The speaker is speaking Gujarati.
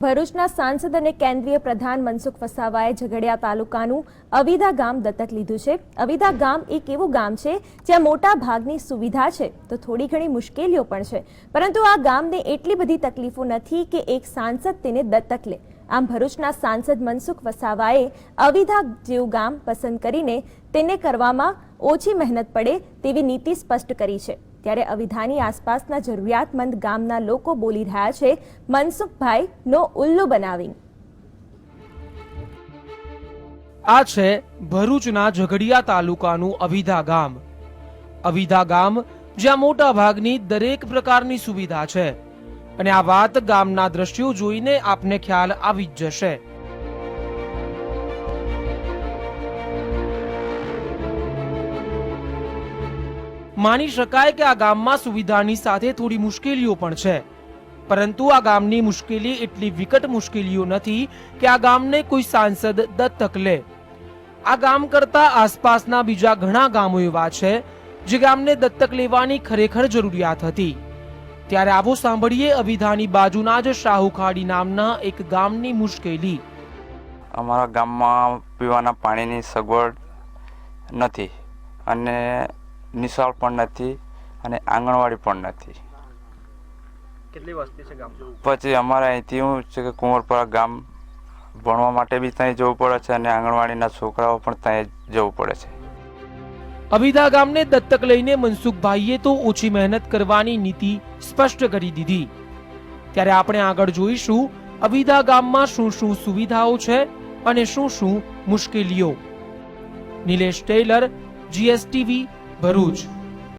ભરૂચના સાંસદ અને કેન્દ્રીય પ્રધાન મનસુખ વસાવાએ ઝઘડિયા તાલુકાનું અવિધા ગામ દત્તક લીધું છે. અવિદા ગામ એક એવું ગામ છે, જ્યાં મોટા ભાગની સુવિધા છે. તો થોડી ઘણી મુશ્કેલીઓ પણ છે. પરંતુ આ ગામને એટલી બધી તકલીફો નથી કે એક સાંસદ તેને દત્તક લે. આમ ભરૂચના સાંસદ મનસુખ વસાવાએ અવિધા જેવું ગામ પસંદ કરીને તેને કરવામાં ઓછી મહેનત પડે તેવી નીતિ સ્પષ્ટ કરી છે. ત્યારે અવિધાની આસપાસના જરૂરિયાતમંદ ગામના લોકો બોલી રહ્યા છે, મનસુખભાઈ, નો ઉલ્લુ બનાવી આ છે ભરૂચના ઝઘડિયા તાલુકાનું અવિધા ગામ. અવિધા ગામ જ્યાં મોટા ભાગની દરેક પ્રકારની સુવિધા છે. અને આ વાત ગામના દ્રશ્યો જોઈને આપને ખ્યાલ આવી જ જશે. માની શકાય કે આ ગામમાં સુવિધાની સાથે થોડી મુશ્કેલીઓ પણ છે. પરંતુ આ ગામની મુશ્કેલી એટલી વિકટ મુશ્કેલીઓ નથી કે આ ગામને કોઈ સાંસદ દત્તક લે. આ ગામ કરતા આસપાસના બીજા ઘણા ગામો એવા છે, જે ગામને દત્તક લેવાની ખરેખર જરૂરિયાત હતી. ત્યારે આવો સાંભળીએ અવિધાની બાજુના જ શાહુખાડી નામના એક ગામની મુશ્કેલી. અમારા ગામમાં પીવાના પાણીની સગવડ નથી અને નિશાળ પણ નથી અને આંગણવાડી પણ નથી. કેટલી વસ્તી છે ગામ પછી અમારે અહીંથી શું છે કે કુંવરપરા ગામ ભણવા માટે બી ત્યાં જવું પડે છે અને આંગણવાડીના છોકરાઓ પણ ત્યાં જવું પડે છે. અવિધા ગામને દત્તક લઈને મનસુખભાઈએ તો ઓછી મહેનત કરવાની નીતિ સ્પષ્ટ કરી દીધી. ત્યારે આપણે આગળ જોઈશું અવિધા ગામમાં શું શું સુવિધાઓ છે અને શું શું મુશ્કેલીઓ. નિલેશ ટેલર જીએસટીવી ભરૂચ.